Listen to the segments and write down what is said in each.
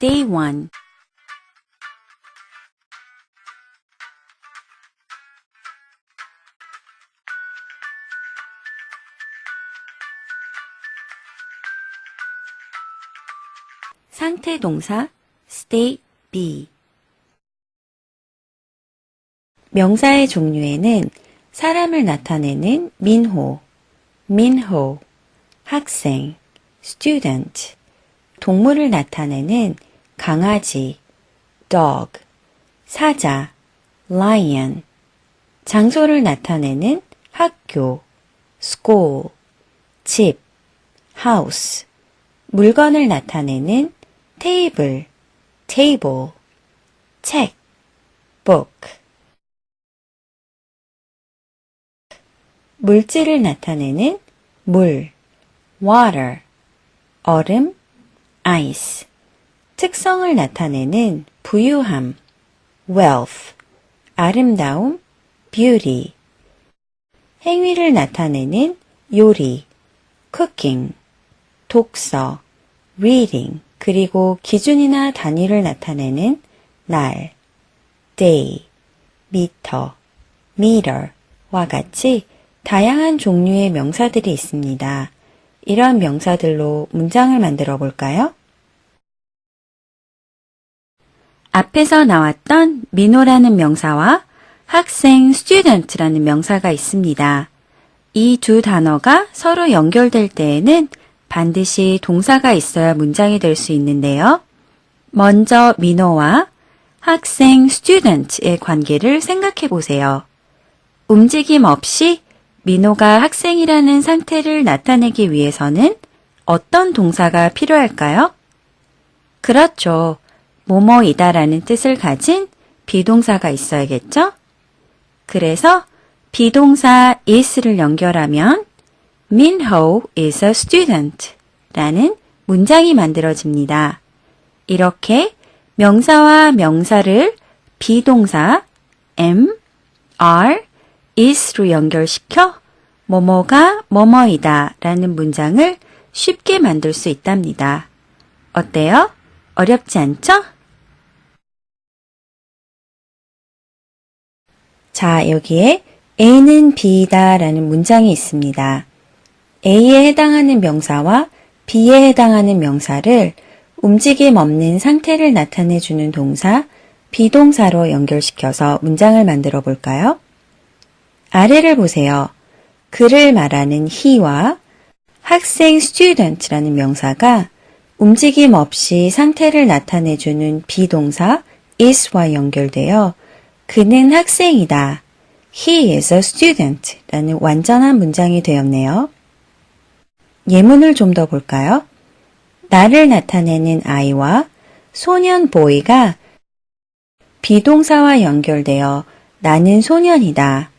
Day 1 상태 동사 State B. 명사의 종류에는 사람을 나타내는 민호, 민호, 학생, student, 동물을 나타내는 강아지, dog, 사자, lion, 장소를 나타내는 학교, school, 집, house, 물건을 나타내는 테이블, table, 책, book. 물질을 나타내는 물, water, 얼음, ice. 특성을 나타내는 부유함, wealth, 아름다움, beauty. 행위를 나타내는 요리, cooking, 독서, reading, 그리고 기준이나 단위를 나타내는 날, day, meter, meter와 같이 다양한 종류의 명사들이 있습니다. 이런 명사들로 문장을 만들어 볼까요? 앞에서 나왔던 민호라는 명사와 학생 student라는 명사가 있습니다. 이 두 단어가 서로 연결될 때에는 반드시 동사가 있어야 문장이 될 수 있는데요. 먼저 민호와 학생 student의 관계를 생각해 보세요. 움직임 없이 민호가 학생이라는 상태를 나타내기 위해서는 어떤 동사가 필요할까요? 그렇죠. 뭐뭐이다라는 뜻을 가진 비동사가 있어야겠죠? 그래서 비동사 is를 연결하면 Minho is a student 라는 문장이 만들어집니다. 이렇게 명사와 명사를 비동사 am, are, is로 연결시켜 뭐뭐가 뭐뭐이다 라는 문장을 쉽게 만들 수 있답니다. 어때요? 어렵지 않죠? 자, 여기에 A는 B이다 라는 문장이 있습니다. A에 해당하는 명사와 B에 해당하는 명사를 움직임 없는 상태를 나타내주는 동사, 비동사로 연결시켜서 문장을 만들어 볼까요? 아래를 보세요. 그를 말하는 he와 학생 student라는 명사가 움직임 없이 상태를 나타내주는 비동사 is와 연결되어 그는 학생이다. He is a student 라는 완전한 문장이 되었네요. 예문을 좀 더 볼까요? 나를 나타내는 아이와 소년 보이가 비동사와 연결되어 나는 소년이다.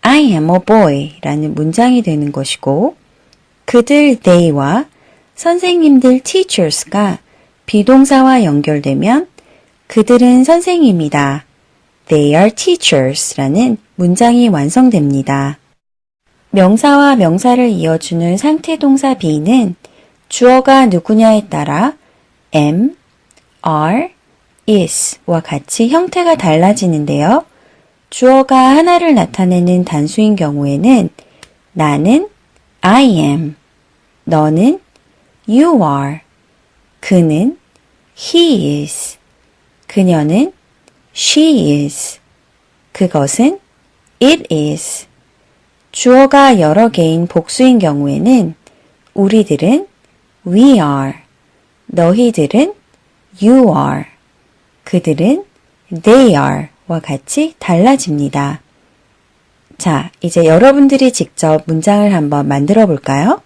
I am a boy 라는 문장이 되는 것이고 그들 they와 선생님들 teachers가 비동사와 연결되면 그들은 선생님이다. They are teachers 라는 문장이 완성됩니다. 명사와 명사를 이어주는 상태 동사 be는 주어가 누구냐에 따라 am, are, is와 같이 형태가 달라지는데요. 주어가 하나를 나타내는 단수인 경우에는 나는 I am, 너는 you are, 그는 he is, 그녀는 she is, 그것은 it is. 주어가 여러 개인 복수인 경우에는 우리들은 we are, 너희들은 you are, 그들은 they are 와 같이 달라집니다. 자, 이제 여러분들이 직접 문장을 한번 만들어 볼까요?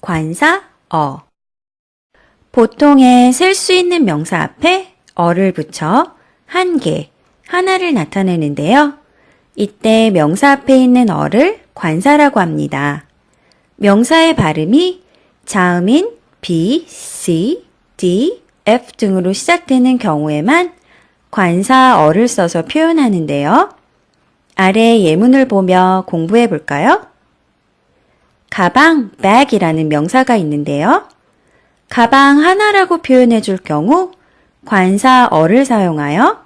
관사 어 보통의 셀 수 있는 명사 앞에 어를 붙여 한 개, 하나를 나타내는데요. 이때 명사 앞에 있는 어를 관사라고 합니다. 명사의 발음이 자음인 B, C, D, F 등으로 시작되는 경우에만 관사 어를 써서 표현하는데요. 아래 예문을 보며 공부해 볼까요? 가방, bag이라는 명사가 있는데요. 가방 하나라고 표현해 줄 경우 관사 어를 사용하여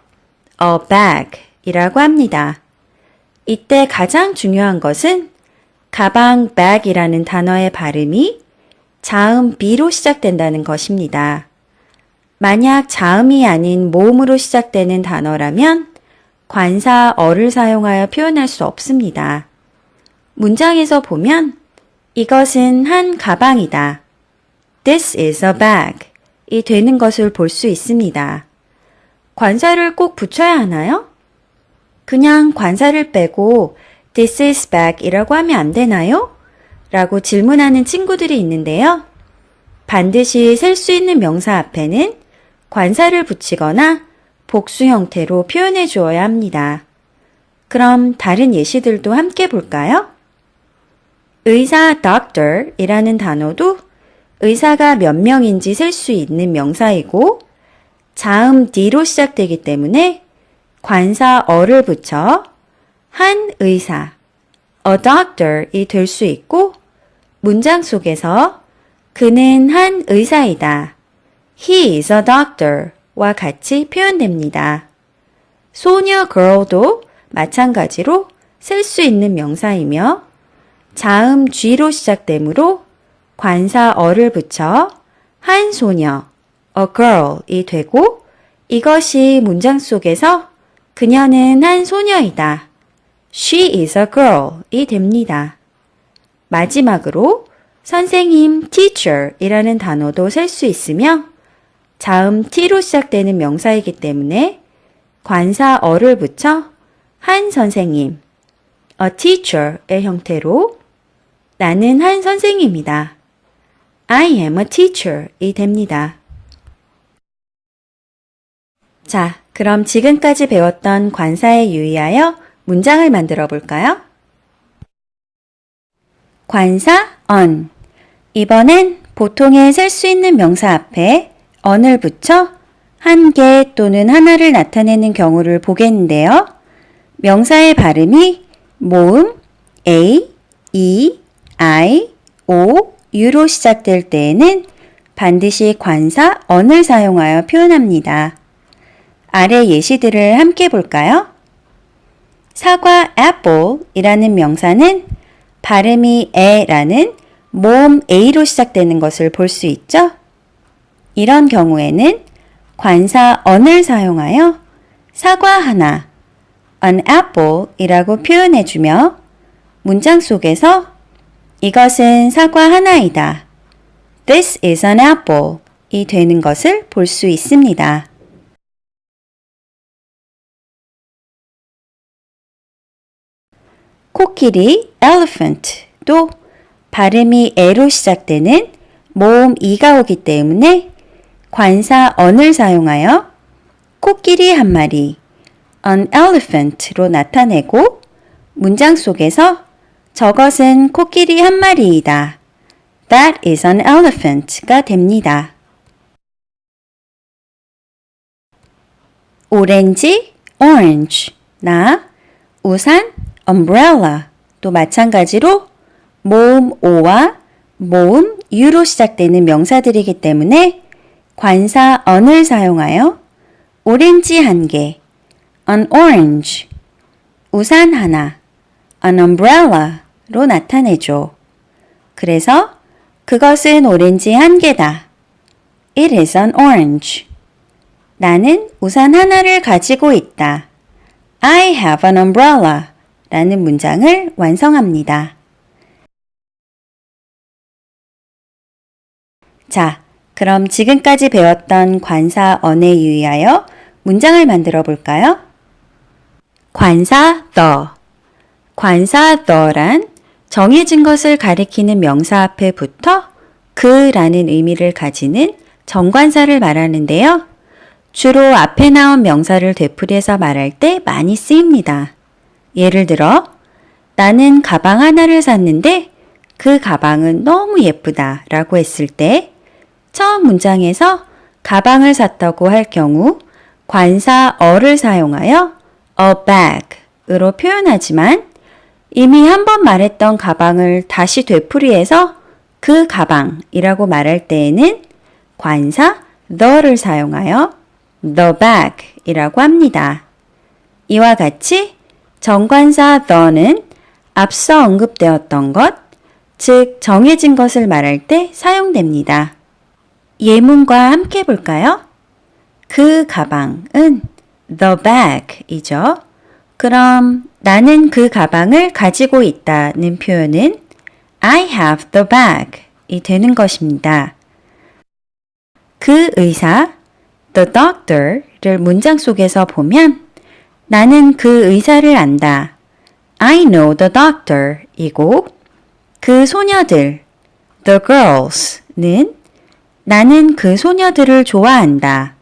a bag 이라고 합니다. 이때 가장 중요한 것은 가방 bag이라는 단어의 발음이 자음 B로 시작된다는 것입니다. 만약 자음이 아닌 모음으로 시작되는 단어라면 관사 어를 사용하여 표현할 수 없습니다. 문장에서 보면 이것은 한 가방이다. This is a bag. 이 되는 것을 볼 수 있습니다. 관사를 꼭 붙여야 하나요? 그냥 관사를 빼고 This is bag 이라고 하면 안 되나요? 라고 질문하는 친구들이 있는데요. 반드시 셀 수 있는 명사 앞에는 관사를 붙이거나 복수 형태로 표현해 주어야 합니다. 그럼 다른 예시들도 함께 볼까요? 의사 doctor 이라는 단어도 의사가 몇 명인지 셀 수 있는 명사이고 자음 D로 시작되기 때문에 관사 어를 붙여 한 의사, a doctor이 될 수 있고 문장 속에서 그는 한 의사이다. He is a doctor 와 같이 표현됩니다. 소녀 girl도 마찬가지로 셀수 있는 명사이며 자음 G로 시작되므로 관사 어를 붙여 한 소녀, a girl이 되고 이것이 문장 속에서 그녀는 한 소녀이다. She is a girl이 됩니다. 마지막으로 선생님 teacher이라는 단어도 셀 수 있으며 자음 t로 시작되는 명사이기 때문에 관사 어를 붙여 한 선생님, a teacher의 형태로 나는 한 선생님이다. I am a teacher이 됩니다. 자, 그럼 지금까지 배웠던 관사에 유의하여 문장을 만들어 볼까요? 관사 on. 이번엔 보통의 셀 수 있는 명사 앞에 on을 붙여 한 개 또는 하나를 나타내는 경우를 보겠는데요. 명사의 발음이 모음 a, e, i, o, u로 시작될 때에는 반드시 관사 on을 사용하여 표현합니다. 아래 예시들을 함께 볼까요? 사과 apple이라는 명사는 발음이 에라는 모음 a로 시작되는 것을 볼 수 있죠? 이런 경우에는 관사 on을 사용하여 사과 하나, an apple 이라고 표현해주며 문장 속에서 이것은 사과 하나이다. This is an apple 이 되는 것을 볼 수 있습니다. 코끼리 elephant도 발음이 에로 시작되는 모음 이가 오기 때문에 관사 on을 사용하여 코끼리 한 마리 an elephant로 나타내고 문장 속에서 저것은 코끼리 한 마리이다. That is an elephant가 됩니다. 오렌지, orange, 나, 우산, umbrella 또 마찬가지로 모음 o와 모음 u로 시작되는 명사들이기 때문에 관사 on을 사용하여 오렌지 한 개, an orange, 우산 하나, an umbrella 로 나타내죠. 그래서 그것은 오렌지 한 개다. It is an orange. 나는 우산 하나를 가지고 있다. I have an umbrella. 라는 문장을 완성합니다. 자, 그럼 지금까지 배웠던 관사 언에 유의하여 문장을 만들어 볼까요? 관사 the. 관사 the란 정해진 것을 가리키는 명사 앞에 붙어 그라는 의미를 가지는 정관사를 말하는데요. 주로 앞에 나온 명사를 되풀이해서 말할 때 많이 쓰입니다. 예를 들어, 나는 가방 하나를 샀는데 그 가방은 너무 예쁘다 라고 했을 때 처음 문장에서 가방을 샀다고 할 경우 관사 어를 사용하여 a bag으로 표현하지만 이미 한 번 말했던 가방을 다시 되풀이해서 그 가방이라고 말할 때에는 관사 the를 사용하여 the bag이라고 합니다. 이와 같이 정관사 the는 앞서 언급되었던 것, 즉 정해진 것을 말할 때 사용됩니다. 예문과 함께 볼까요? 그 가방은 the bag이죠. 그럼 나는 그 가방을 가지고 있다는 표현은 I have the bag이 되는 것입니다. 그 의사, the doctor를 문장 속에서 보면 나는 그 의사를 안다. I know the doctor 이고 그 소녀들, the girls는 나는 그 소녀들을 좋아한다.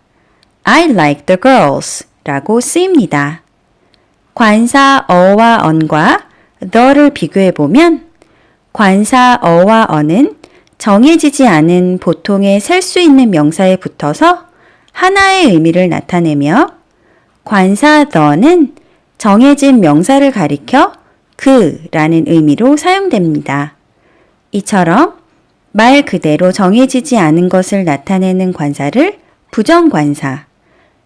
I like the girls 라고 쓰입니다. 관사 어와 언과 the를 비교해 보면 관사 어와 언은 정해지지 않은 보통의 셀 수 있는 명사에 붙어서 하나의 의미를 나타내며 관사 the는 정해진 명사를 가리켜 그라는 의미로 사용됩니다. 이처럼 말 그대로 정해지지 않은 것을 나타내는 관사를 부정관사,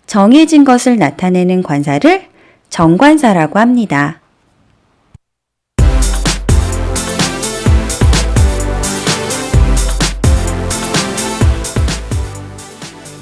정해진 것을 나타내는 관사를 정관사라고 합니다.